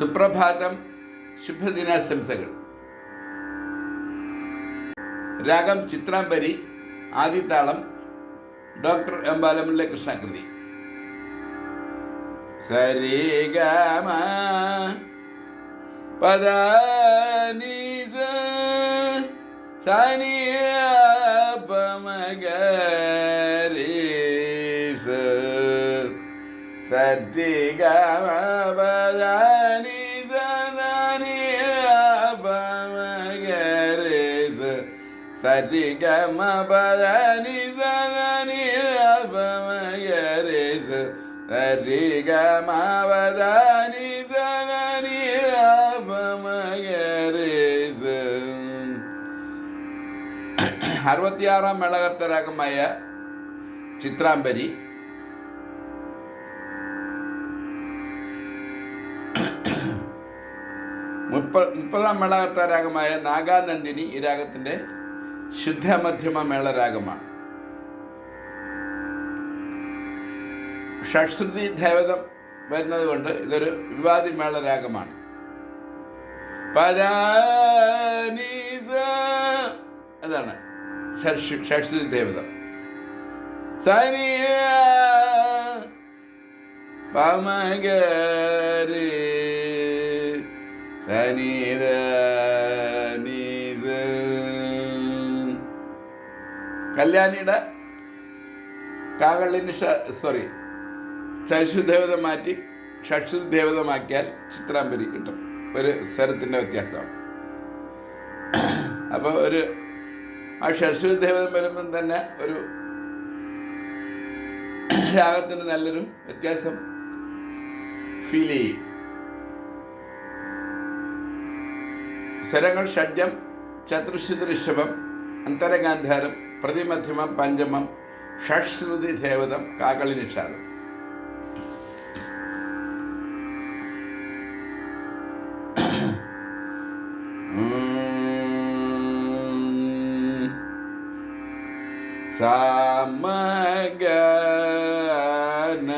സുപ്രഭാതം ശുഭദിനാശംസകൾ രാഗം ചിത്രാംബരി ആദിത്താളം ഡോക്ടർ എംബാലമുള്ള കൃഷ്ണകൃതി സരിഗമ പദാനിസ സനിയപമഗരീസ സരിഗമ അറുപത്തിയാറാം മേളകർത്തരാഗമായ ചിത്രാംബരി. മുപ്പ മുപ്പതാം മേളകർത്താരാഗമായ നാഗാനന്ദിനി ഈ രാഗത്തിന്റെ ശുദ്ധമധ്യമ മേളരാഗമാണ്. ഷഡ്ശ്രുതി ദേവതം വരുന്നത് കൊണ്ട് ഇതൊരു വിവാദി മേളരാഗമാണ്. അതാണ് ഷഡ്ശ്രുതി ദേവതം. സനിയ സനിത കല്യാണിയുടെ കാകളിന് സോറി ചൈശു ദേവത മാറ്റി ഷക്ഷു ദേവതമാക്കിയാൽ കിട്ടും. ഒരു സ്വരത്തിന്റെ വ്യത്യാസമാണ്. അപ്പോൾ ഒരു ആ ഷക്ഷു ദേവതം വരുമ്പം തന്നെ ഒരു രാഗത്തിന് നല്ലൊരു വ്യത്യാസം ഫീൽ ചെയ്യും. സ്വരങ്ങൾ ഷഡ്ജം ചതുർശ്രുതി ഋഷഭം അന്തരഗാന്ധാരം പ്രതിമധ്യമം പഞ്ചമം ഷഡ്ശ്രുതി ദേവതം കാകളി നിഷാദം. സമഗന.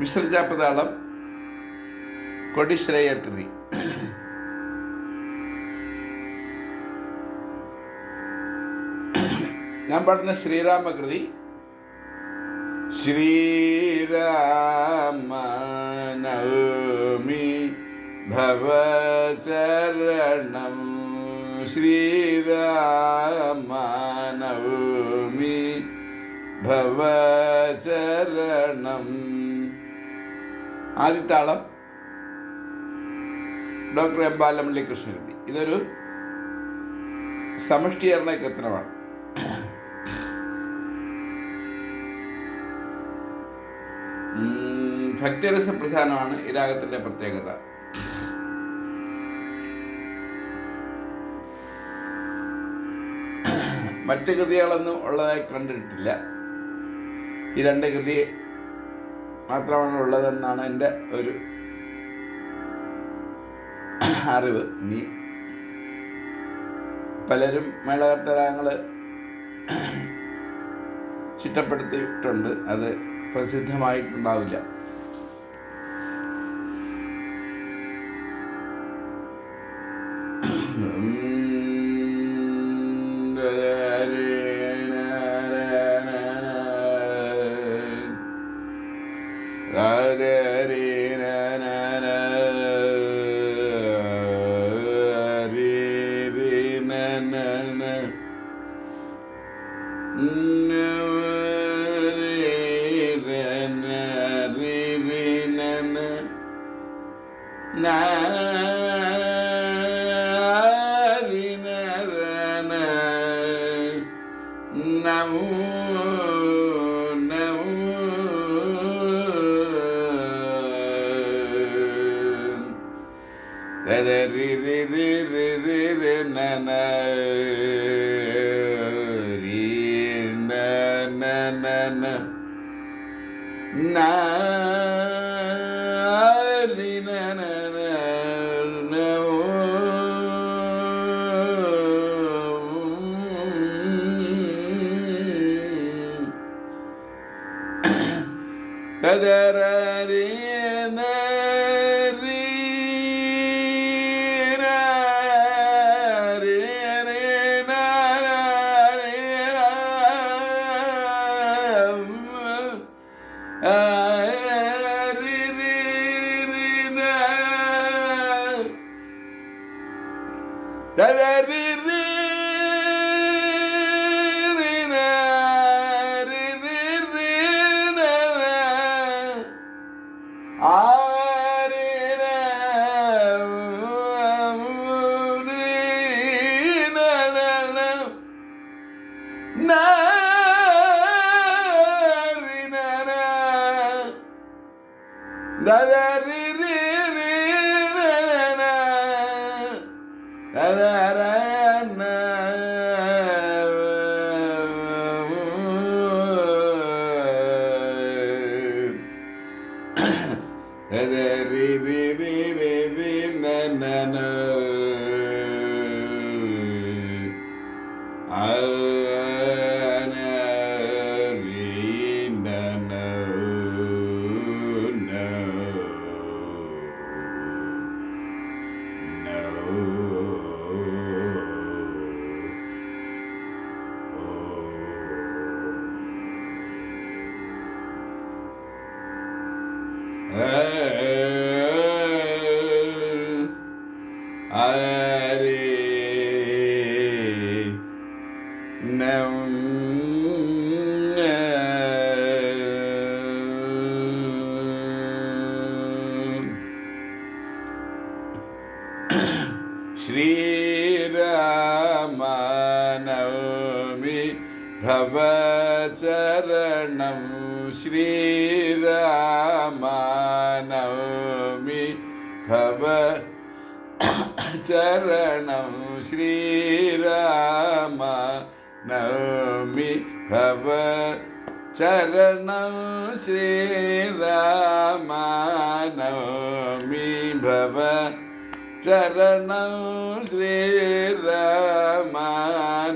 മിശ്രജാപതാളം കൊടിശ്രേയർ ഞാൻ പാടുന്ന ശ്രീരാമകൃതി. ശ്രീരാമനവമി ഭവചരണം. ശ്രീരാമനവമി ഭവചരണം. ആദ്യത്താളം ഡോക്ടർ എം കൃഷ്ണകൃതി ഇതൊരു സമഷ്ടികരണ കീർത്തനമാണ് ഭക്തിരസ പ്രധാനമാണ്. ഈ രാഗത്തിന്റെ പ്രത്യേകത. മറ്റ് കൃതികളൊന്നും ഉള്ളതായി കണ്ടിട്ടില്ല. ഈ രണ്ട് കൃതി മാത്രമാണ് ഉള്ളതെന്നാണ് എന്റെ ഒരു അറിവ്. നീ പലരും മേളകർത്തരാങ്ങൾ ചിട്ടപ്പെടുത്തിയിട്ടുണ്ട്. അത് പ്രസിദ്ധമായിട്ടുണ്ടാവില്ല. നമോ ரி ரி ரி ரி ரி ரி நன ரீ நன நன ந Da da re re re re. श्रीरामनवमि भवचरणं श्रीरामनवमि भव चरणं श्रीराम नवमि भव चरणं श्रीराम नवमि भव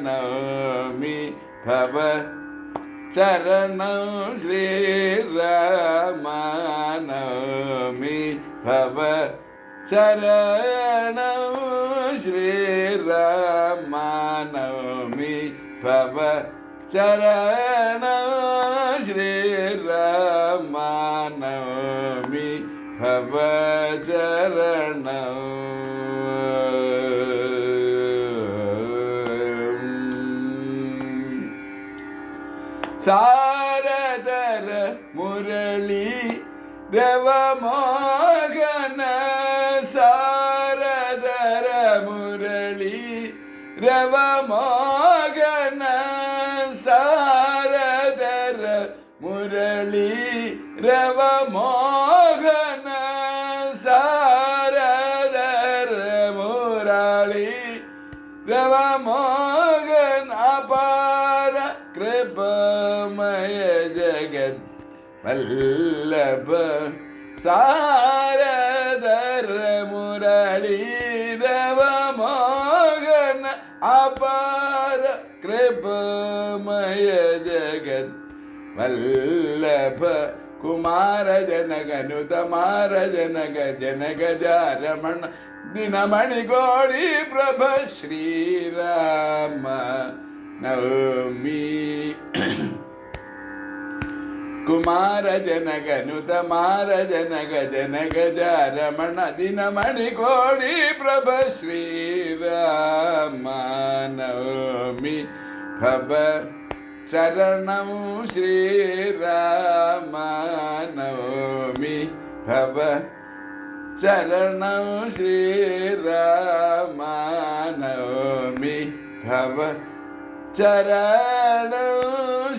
നവമി ഭവ. ചരണം ശ്രീരാമ നവമി ഭവ. ചരണം ശ്രീരാമനവമി ഭവ. ചരണം ശ്രീരാമനവമി ഭവ. ചരണം சாரதர முரளி ரவமோகன சாரதர முரளி ரவமோகன சாரதர முரளி ரவமோகன சாரதர முரளி ரவமோகன அப்பா കൃപമയ ജഗത് വല്ലഭ സാരദര മുരളി രവമാകന അപാര കൃപമയ ജഗത് വല്ലഭ കുമാര ജനകനുതമാര ജനക ജനക ജാരമണ ദിനമണി കോടി പ്രഭ ശ്രീരാമ നവമി. കുമാര ജനകനുതമാര ജനക ജനക ജാരമണ ദിനമണി കോടി പ്രഭ ശ്രീരാമ നവമി ഭവ ചരണം ശ്രീരാമ നവമി ഭവ ചരണം ശ്രീരാമ சரணு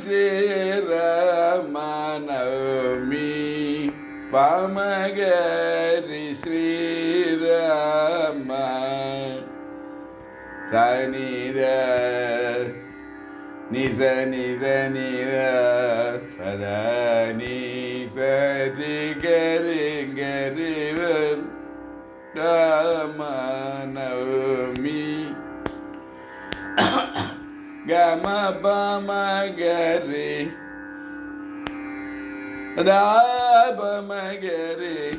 ஸ்ரீரமணமி. பமகரி ஸ்ரீரம. சனித நிச நித நித பதனி சரி கரி கரி ராமனவு gama bama gare da bama gare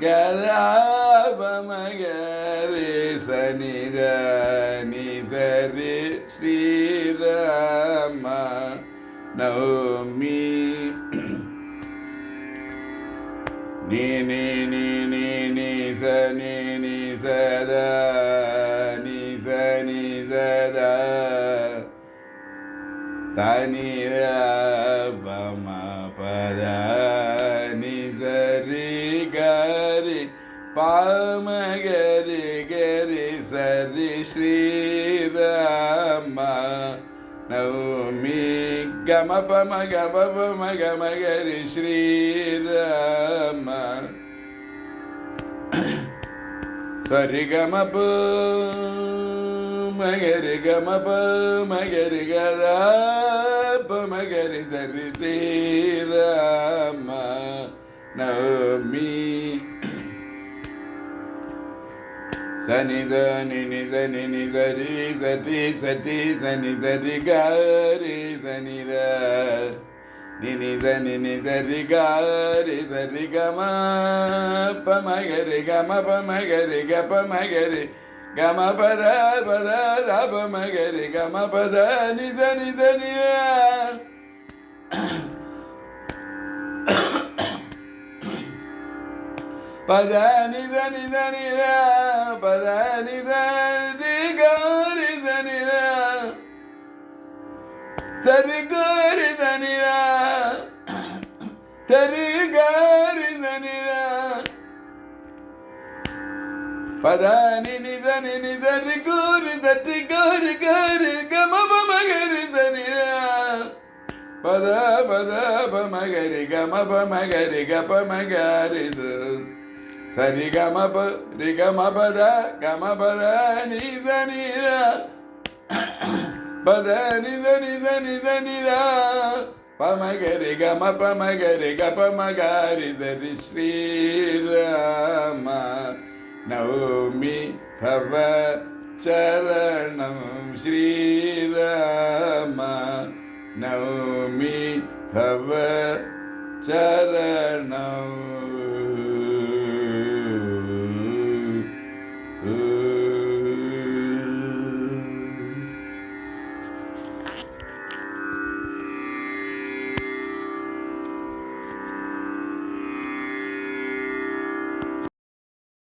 gara bama gare sanida nidare sri rama naomi ni ni ni ni ni sa ni ni sa தனிர பம பத நிசரி கரி பாமகரி கரி சரி ஸ்ரீரம நௌமி கம பம கம பம கமகரி ஸ்ரீரம சரி கமபூ మగరి గమ మగరి గదా మగరి దరి శ్రీరామ నవమి సని దని నిదని నిదరి సటి సటి సని దరి గారి సని నినిద నినిదరి గారి దరి గమ పమగరి గమ పమగరి గ పమగరి గమ పద పద దప మగరి గమ పద నిద నిద పద నిద నిద నిద పద నిద నిద నిద తరి గోరిద నిద తరి గోరిద నిద పద దని నిదరి గోరి దటి గోరి గోరి గమ మగరి దని. పద పద మగరి గమ మగరి గప మగరి సరి గమ రి గమ పద గమ పద నిద నిద పద నిద నిద నిద నిద. పమగరి గమ పమగరి గప మగారి దరి శ్రీరామ నవమి ஹவ சரணம் ஸ்ரீராம நவமி ஹவ சரணம்